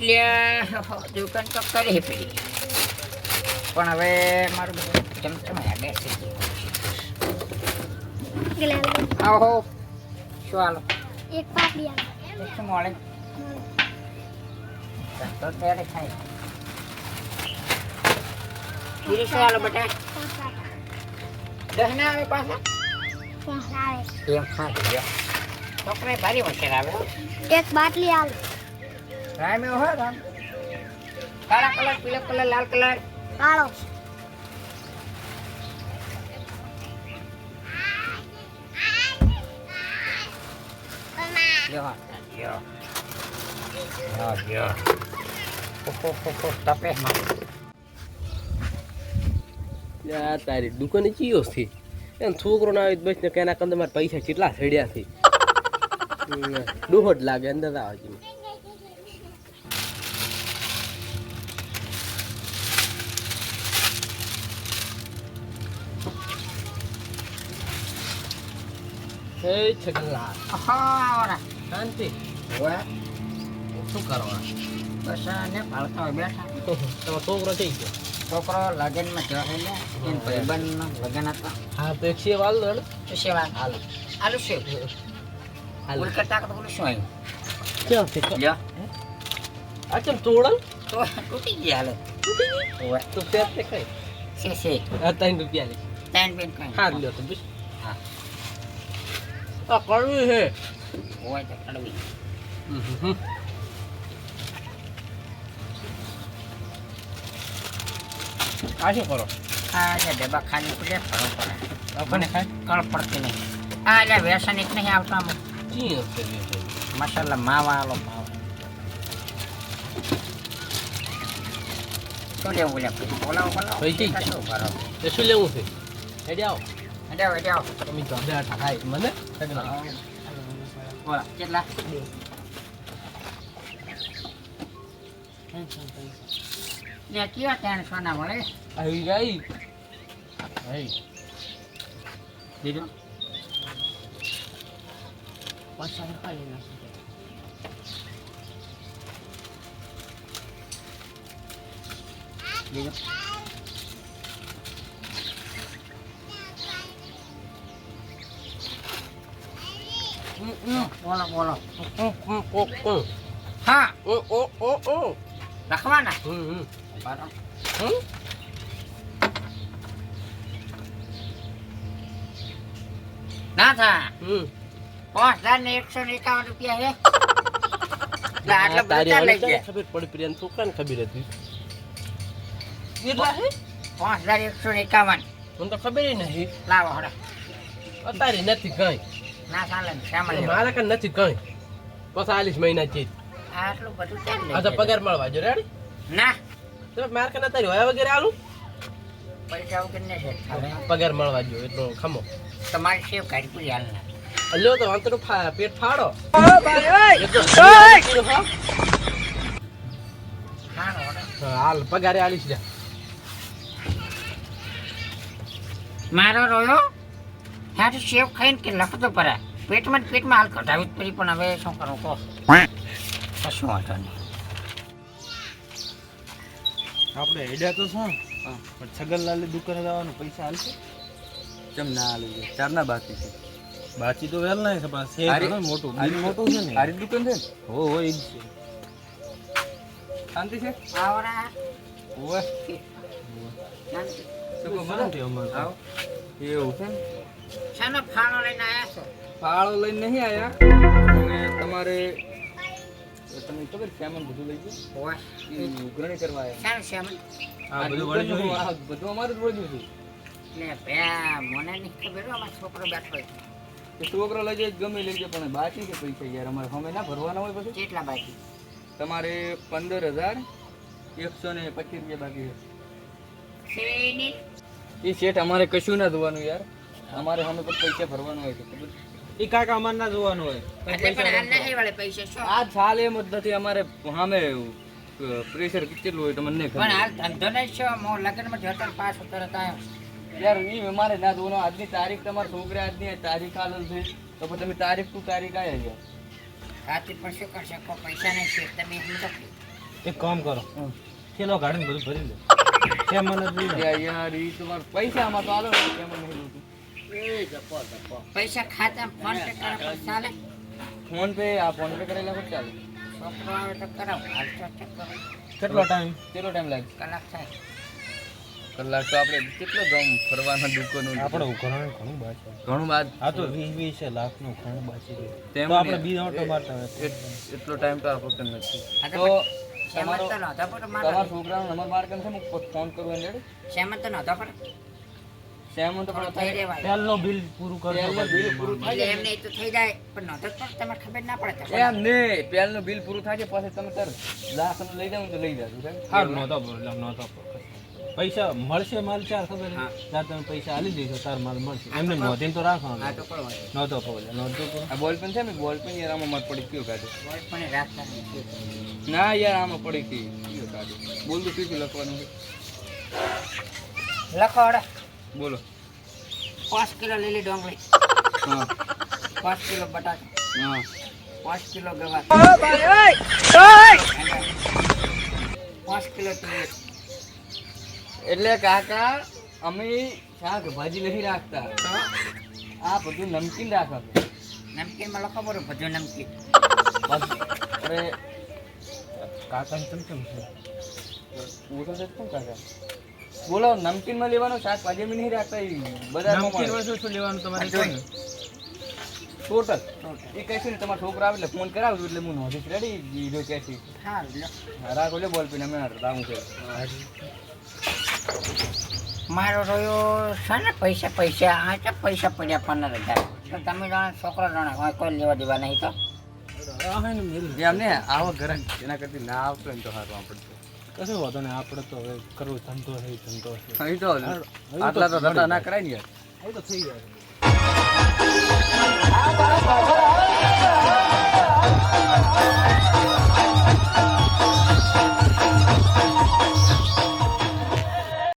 એટલે દુકાન તો કરી પડી. પણ હવે મારું ચમચમ ચમચમાયા બેસી ગયું આવો શું હાલો? એક પાપડી આવે શું મળે? તો ત્યારે થાય ખીરી શું હાલો બટા? દસ ના આવે પાછા? એમ ખાતું ગયો છોકરા ભારી હોશિયાર આવે. એક બાટલી આલો. રામ એવો હોય રામ. કાળા કલર પીળો કલર લાલ કલર. કાળો. લ્યો લ્યો. લ્યો લ્યો. ઓહો હો હો તપે. માં યા તારી દુકાને ચીયો થી એમ છોકરો ના આવી બસ ને કે એના કંદે મારા પૈસા કેટલા સડ્યા છે? દોહટ લાગે અંદર આવે છે હે છગનલાલ હા શાંતિ. ઓય શું કરવા બસ ને પાળતા હોય બેઠા. તમારો છોકરો થઈ ગયો છોકરો લગનમાં છે ને એન ભાઈબંધનો લગન હતા. હા તો એક સેવ હાલ શું સેવા હાલ. આલુ સેવ હાલ. કરતા તો બોલું શું આવ્યું? ક્યાં છે? અચ્છા તોડલ? તો તૂટી ગયા હાલે. ઓય તો પેટ તે કઈ છે છે. ત્રણ રૂપિયા લે. ત્રણ બેન કઈ. લ્યો તો બસ. હા. આ કડવી છે. તો કડવી. આ શું કરો? આ જે ડબ્બા ખાલી પડે ફરો પડે આપણને ખાય? કળ પડતી નહીં. આ એટલે વ્યસન એક નહીં આવતો આમ. કી હશે મસાલા માવા આલો માવા. શું લેવું લે? પછી બોલાવો બોલાવો. શું લેવું છે? હેડી આવો. અડ્યાવ અડ્યાવ તમે તો અઢાર થાય મને સગના બોલા કેટલા લે કેવા ત્રણસો ના મળે આવી ગઈ આવી બીજું પાછા ખાલી નાખી બીજું બોલો બોલો. હા. ઓ ઓ ઓ ઓ લખવાના હમ. હમ ના થા હમ પાંચ હજાર ને એકસો ને એકાવન રૂપિયા હે. આટલા બધા લઈ ગયા ખબર પડી પ્રિયન તું કાને ખબર હતી? કેટલા હે પાંચ હજાર એકસો ને એકાવન. મને તો ખબર નહીં. લાવો હડા. અત્યારે નથી કઈ. ના ચાલે ને શામાં લેવા? નથી કઈ. પચાલીસ મહિના છે આટલું બધું ચાલ આ તો પગાર મળવા જો રેડી ના. તમે મારા કાન અત્યારે હોય વગેરે આલું? પૈસા વગર ને પગાર મળવા જો એટલો ખમો. તમારી સેવ કાઢી પૂરી હાલ ના. લ્યો તો અંતર પેટ ફાડો. હાલ પગારે આલીશ જા. મારો રોયો? ત્યાં સેવ ખાઈને કે લખતો પરા પેટમાં પેટમાં હાલ કઢાવી જ પડી પણ હવે શું કરું કહો. કશું વાંધો નહીં. આપણે હેડ્યા તો શું? પણ છગનલાલની દુકાને જવાનું પૈસા હાલશે? કેમ ના હાલે છે. ચારના બાકી છે. બાકી તો વેલ નહીં પણ છે મોટું. મોટું છે ને? આરી દુકાન છે ને? હો હો એ જ છે. શાંતિ છે? આવરા. ઓવે શાંતિ. શું કહો તો. આવો. એવું છે? ને શાનો ફાળો લઈને આવ્યા છો? ફાળો લઈને નહીં આયા? અને તમારે તમને ખબર શ્યામન બધું લઈ ગયું? એ ઉઘરણી કરવા આવ્યા શ્યામન આ બધું વળી આ બધું અમારું જ વળ્યું હતું એટલે ભયા મને નહીં ખબર અમારો છોકરો બેઠો કે છોકરો લઈ જાય ગમે લઈ જાય પણ બાકી કે પૈસા યાર. અમારે અમે ના ભરવાના હોય પછી? કેટલા બાકી? તમારે પંદર હજાર એકસો ને પચીસ રૂપિયા બાકી છે? એ શેઠ અમારે કશું ના જોવાનું યાર. અમારે સામે પર પૈસા ભરવાનું હોય છે એ કાકા અમારે ના જોવાનું હોય. પણ હાલ નહીં વળે પૈસા આ ચાલે એમ જ નથી અમારે સામે પ્રેશર કેટલું હોય તમને પણ હાલ ધંધો નહીં છો હું લગ્નમાં જતો પાસ પાછો તરત આવ્યો યાર એ અમારે ના જોવાનું. આજની તારીખ તમારા છોકરા આજની તારીખ આલેલ છે. તો પછી તમે તારીખ તું તારીખ આવ્યા છે? રાતે પણ શું કરશે? કોઈ પૈસા નહીં છે તમે એક કામ કરો. થેલો ગાડીને બધું ભરી લે કેમ મને જ યાર યાર ઈ તમારે પૈસા આમાં તો આલો કેમ નહીં જોતું પૈસા ખાતા ફોન પે કરો તો ચાલે? ફોન પે આ ફોન પે કરેલા પણ ચાલે. છોકરો તો કરાવો હાલ તો ચેક કરો. કેટલો ટાઈમ કેટલો ટાઈમ લાગે? કલાક થાય. કલાક તો આપણે કેટલો ગમ ફરવાના દુકાનો આપણે ઘણું ઘણું બાકી ઘણું બાદ આ તો વીસ વીસ લાખનું ઘણું બાકી છે. તેમ તો આપણે ને. બીજા ઓટો મારતા હોય. એટલો ટાઈમ તો આપણને નથી. તો તમારો તો તમારા છોકરાનો નંબર માર કરીને છે હું ફોન કરું એને શેમાં તો નહોતો તો પણ થઈ રહેવાય. તેલનું બિલ પૂરું તેલનું બિલ પૂરું થાય એમને તો થઈ જાય પણ નહોતો તમારે ખબર ના પડે તો. એમ ને પેલનું બિલ પૂરું થાય છે પછી તમે તર લાખનું લઈ જાવ તો લઈ જાજો નહોતો નહોતો પૈસા મળશે માલ ચાર ખબર છે? હા. ચાર તમે પૈસા આલી દઈશો તાર માલ મળશે. એમને નોંધીને તો રાખવાનું તો પડવા નહોતો પડે નહોતો તો આ બોલ પણ છે ને બોલ પણ યાર આમાં મત પડી કયો કાઢે. પણ રાખતા ના યાર આમાં પડી ગઈ કયો કાઢો. બોલ તો કીધું લખવાનું છે? લખો હડે બોલો. પાંચ કિલો લીલી ડોંગળી. હા. પાંચ કિલો બટાકા. હા. પાંચ કિલો ગવાર. પાંચ કિલો તુવેર. એટલે કાકા અમે શાકભાજી નહીં રાખતા. આ બધું નમકીન રાખવાનું. નમકીનમાં લખો બરો બધું નમકીન. અરે કાકાને કેમ કેમ છે? શું કાકા? બોલો નમકીનમાં લેવાનું શાકભાજી અમે નહીં રાખતા બધા બજારમાં નમકીન મળે. શું લેવાનું તમારે? ટોટલ. એ કહેશે ને તમારા છોકરા આવે એટલે ફોન કરાવજો એટલે હું નોંધીશ. રેડી વીડિયો કહે છે હા રાખો લે બોલ પીને અમે રામું છે. મારો રહ્યો શાને પૈસા પૈસા આ છે પૈસા પડ્યા પંદર હજાર. તો તમે જાણે છોકરો જાણે કોઈ લેવા દેવા નહીં તો? એમને આવો ઘરે એના કરતી ના આવતો ને તો આપણે કશું વાંધો નહીં આપણે તો હવે કરવું ધંધો છે ધંધો છે. તો આટલા તો ધંધા ના કરાય ને યાર. થઈ જાય.